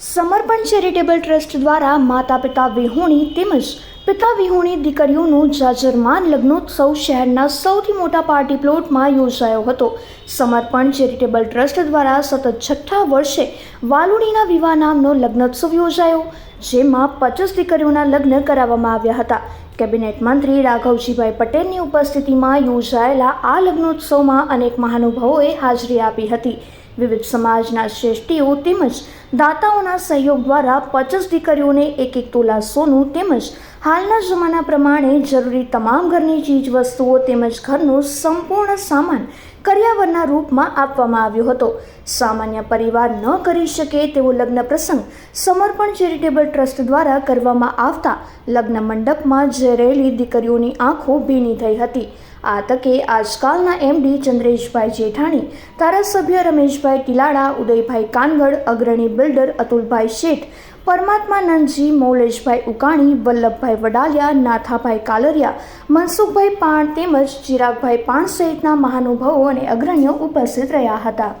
સમર્પણ charitable trust દ્વારા માતા પિતા વિહોણી તેમજ પિતા વિહોણી દીકરીઓનું જાજરમાન લગ્નોત્સવ શહેરના સૌથી મોટા પાર્ટી પ્લોટમાં યોજાયો હતો. સમર્પણ ચેરિટેબલ ટ્રસ્ટ દ્વારા સતત છઠ્ઠા વર્ષે વાલુણીના વિવાહ નામનો લગ્નોત્સવ યોજાયો, જેમાં પચાસ દીકરીઓના લગ્ન કરાવવામાં આવ્યા હતા. કેબિનેટ મંત્રી રાઘવજીભાઈ પટેલની ઉપસ્થિતિમાં યોજાયેલા આ લગ્નોત્સવમાં અનેક મહાનુભાવોએ હાજરી આપી હતી. વિવિધ સમાજના શ્રેષ્ઠીઓ તેમજ દાતાઓના સહયોગ દ્વારા પચાસ દીકરીઓને એક એક તોલા સોનું તેમજ હાલના જમાના પ્રમાણે જરૂરી તમામ ઘરની ચીજ વસ્તુઓ તેમજ ઘરનો સંપૂર્ણ સામાન કર્યાવરના રૂપમાં આપવામાં આવ્યો હતો. સામાન્ય પરિવાર ન કરી શકે તેવો લગ્ન પ્રસંગ સમર્પણ ચેરિટેબલ ટ્રસ્ટ દ્વારા કરવામાં આવતા લગ્ન મંડપમાં રહેલી દીકરીઓની આંખો ભીની થઈ હતી. આ તકે આજકાલના એમડી ચંદ્રેશભાઈ જેઠાણી, ધારાસભ્ય રમેશભાઈ ટીલાડા, ઉદયભાઈ કાનગડ, અગ્રણી બિલ્ડર અતુલભાઈ શેઠ પરમાત્માનંદજી મૌલેશભાઈ ઉકાણી, વલ્લભભાઈ વડાલિયા, નાથાભાઈ કાલરિયા, મનસુખભાઈ પાણ તેમજ ચિરાગભાઈ પાણ સહિતના મહાનુભાવો અને અગ્રણીઓ ઉપસ્થિત રહ્યા હતા.